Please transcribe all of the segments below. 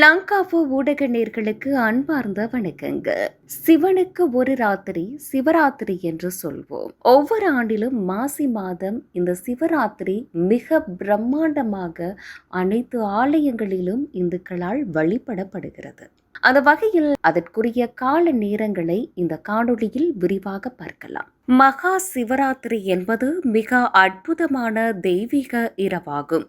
லங்காவோ ஊடக நேர்களுக்கு அன்பார்ந்த வணக்கங்க. சிவனுக்கு ஒரு ராத்திரி சிவராத்திரி என்று சொல்வோம். ஒவ்வொரு ஆண்டிலும் மாசி மாதம் இந்த சிவராத்திரி மிக பிரம்மாண்டமாக அனைத்து ஆலயங்களிலும் இந்துக்களால் வழிபடப்படுகிறது. அந்த வகையில் அதற்குரிய கால நேரங்களை இந்த காணொளியில் விரிவாக பார்க்கலாம். மகா சிவராத்திரி என்பது மிக அற்புதமான தெய்வீக இரவாகும்.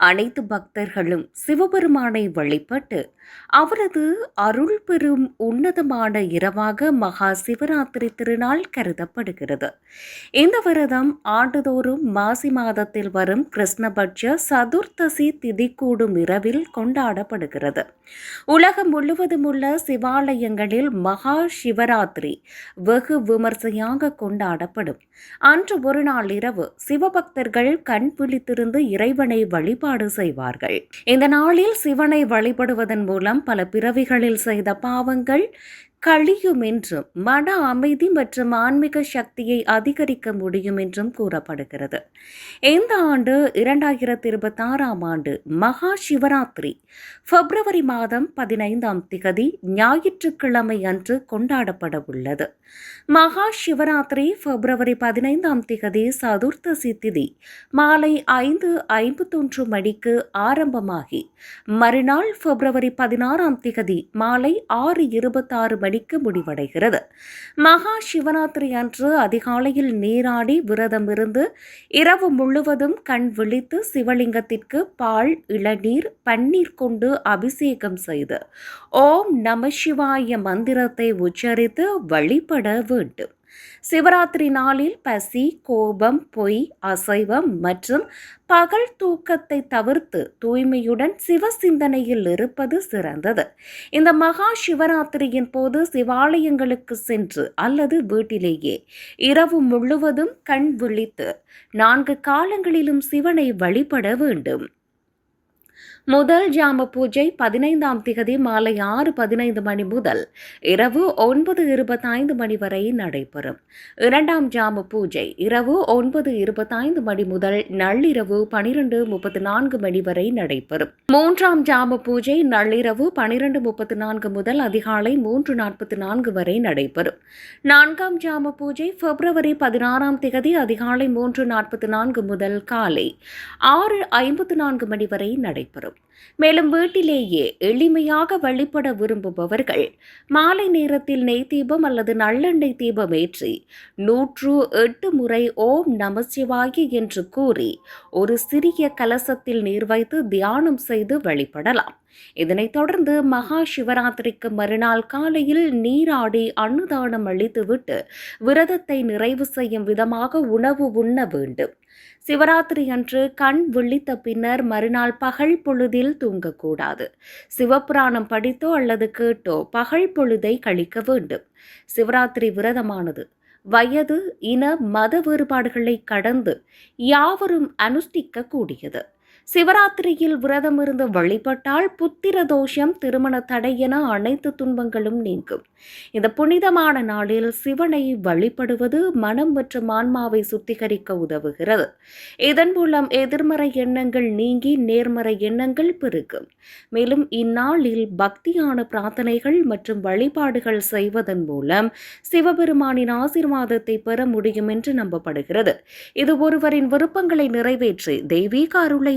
அனைத்து பக்தர்களும் சிவபெருமானை வழிபட்டு அவரது அருள் பெறும் உன்னதமான இரவாக மகா சிவராத்திரி திருநாள் கருதப்படுகிறது. இந்த விரதம் ஆண்டுதோறும் மாசி மாதத்தில் வரும் கிருஷ்ணபட்ச சதுர்த்தசி திதி கூடும் இரவில் கொண்டாடப்படுகிறது. உலகம் முழுவதும் உள்ள சிவாலயங்களில் மகா சிவராத்திரி வெகு விமர்சையாக கொண்டாடப்படும். அன்று ஒரு நாள் இரவு சிவபக்தர்கள் கண் விழித்திருந்து இறைவனை வழிபாடு செய்வார்கள். இந்த நாளில் சிவனை வழிபடுவதன் மூலம் பல பிறவிகளில் செய்த பாவங்கள் கழியும் என்றும் மன அமைதி மற்றும் ஆன்மீக சக்தியை அதிகரிக்க முடியும் என்றும் கூறப்படுகிறது. இந்த ஆண்டு இரண்டாயிரத்தி இருபத்தி ஆறாம் ஆண்டு மகா சிவராத்திரி. பிப்ரவரி மாதம் பதினைந்தாம் திகதி ஞாயிற்றுக்கிழமை அன்று கொண்டாடப்பட உள்ளது. மகா சிவராத்திரி பிப்ரவரி பதினைந்தாம் திகதி சதுர்த்தசி திதி மாலை ஐந்து ஐம்பத்தொன்று மணிக்கு ஆரம்பமாகி மறுநாள் பிப்ரவரி பதினாறாம் திகதி மாலை ஆறு இருபத்தாறு மணிக்கு முடிவடைகிறது. மகா சிவராத்திரி அன்று அதிகாலையில் நீராடி விரதம் இருந்து இரவு முழுவதும் கண் விழித்து சிவலிங்கத்திற்கு பால் இளநீர் பன்னீர் கொண்டு அபிஷேகம் செய்து ஓம் நம சிவாய மந்திரத்தை உச்சரித்து வழிபட வேண்டும். சிவராத்திரி நாளில் பசி கோபம் பொய் அசைவம் மற்றும் பகல் தூக்கத்தை தவிர்த்து தூய்மையுடன் சிவ சிந்தனையில் இருப்பது சிறந்தது. இந்த மகா சிவராத்திரியின் போது சிவாலயங்களுக்கு சென்று அல்லது வீட்டிலேயே இரவு முழுவதும் கண் விழித்து நான்கு காலங்களிலும் சிவனை வழிபட வேண்டும். முதல் ஜாம பூஜை பதினைந்தாம் திகதி மாலை ஆறு பதினைந்து மணி முதல் இரவு ஒன்பது இருபத்தைந்து மணி வரை நடைபெறும். இரண்டாம் ஜாம பூஜை இரவு ஒன்பது இருபத்தைந்து மணி முதல் நள்ளிரவு பனிரெண்டு முப்பத்தி நான்கு மணி வரை நடைபெறும். மூன்றாம் ஜாம பூஜை நள்ளிரவு பனிரெண்டு முப்பத்தி நான்கு முதல் அதிகாலை மூன்று நாற்பத்தி நான்கு வரை நடைபெறும். நான்காம் ஜாம பூஜை பிப்ரவரி பதினாறாம் திகதி அதிகாலை மூன்று நாற்பத்தி நான்கு முதல் காலை ஆறு ஐம்பத்து நான்கு மணி வரை நடைபெறும். மேலும் வீட்டிலேயே எளிமையாக வழிபட விரும்புபவர்கள் மாலை நேரத்தில் நெய் தீபம் அல்லது நல்லெண்ணெய் தீபம் ஏற்றி நூற்று எட்டு முறை ஓம் நமசிவாயி என்று கூறி ஒரு சிறிய கலசத்தில் நீர் வைத்து தியானம் செய்து வழிபடலாம். இதனைத் தொடர்ந்து மகா சிவராத்திரிக்கு மறுநாள் காலையில் நீராடி அன்னதானம் அளித்துவிட்டு விரதத்தை நிறைவு செய்யும் விதமாக உணவு உண்ண வேண்டும். சிவராத்திரி அன்று கண் விழித்த பின்னர் மறுநாள் பகல் பொழுதில் தூங்கக்கூடாது. சிவபுராணம் படித்தோ அல்லது கேட்டோ பகல் பொழுதை கழிக்க வேண்டும். சிவராத்திரி விரதமானது. வயது இன மத வேறுபாடுகளை கடந்து யாவரும் அனுஷ்டிக்க கூடியது. சிவராத்திரியில் விரதம் இருந்து வழிபட்டால் புத்திர தோஷம் திருமண தடை என அனைத்து துன்பங்களும் நீங்கும். இந்த புனிதமான நாளில் சிவனை வழிபடுவது மனம் மற்றும் ஆன்மாவை சுத்திகரிக்க உதவுகிறது. இதன் மூலம் எதிர்மறை எண்ணங்கள் நீங்கி நேர்மறை எண்ணங்கள் பெருகும். மேலும் இந்நாளில் பக்தியான பிரார்த்தனைகள் மற்றும் வழிபாடுகள் செய்வதன் மூலம் சிவபெருமானின் ஆசீர்வாதத்தை பெற முடியும் என்று நம்பப்படுகிறது. இது ஒருவரின் விருப்பங்களை நிறைவேற்றி தெய்வீக அருளை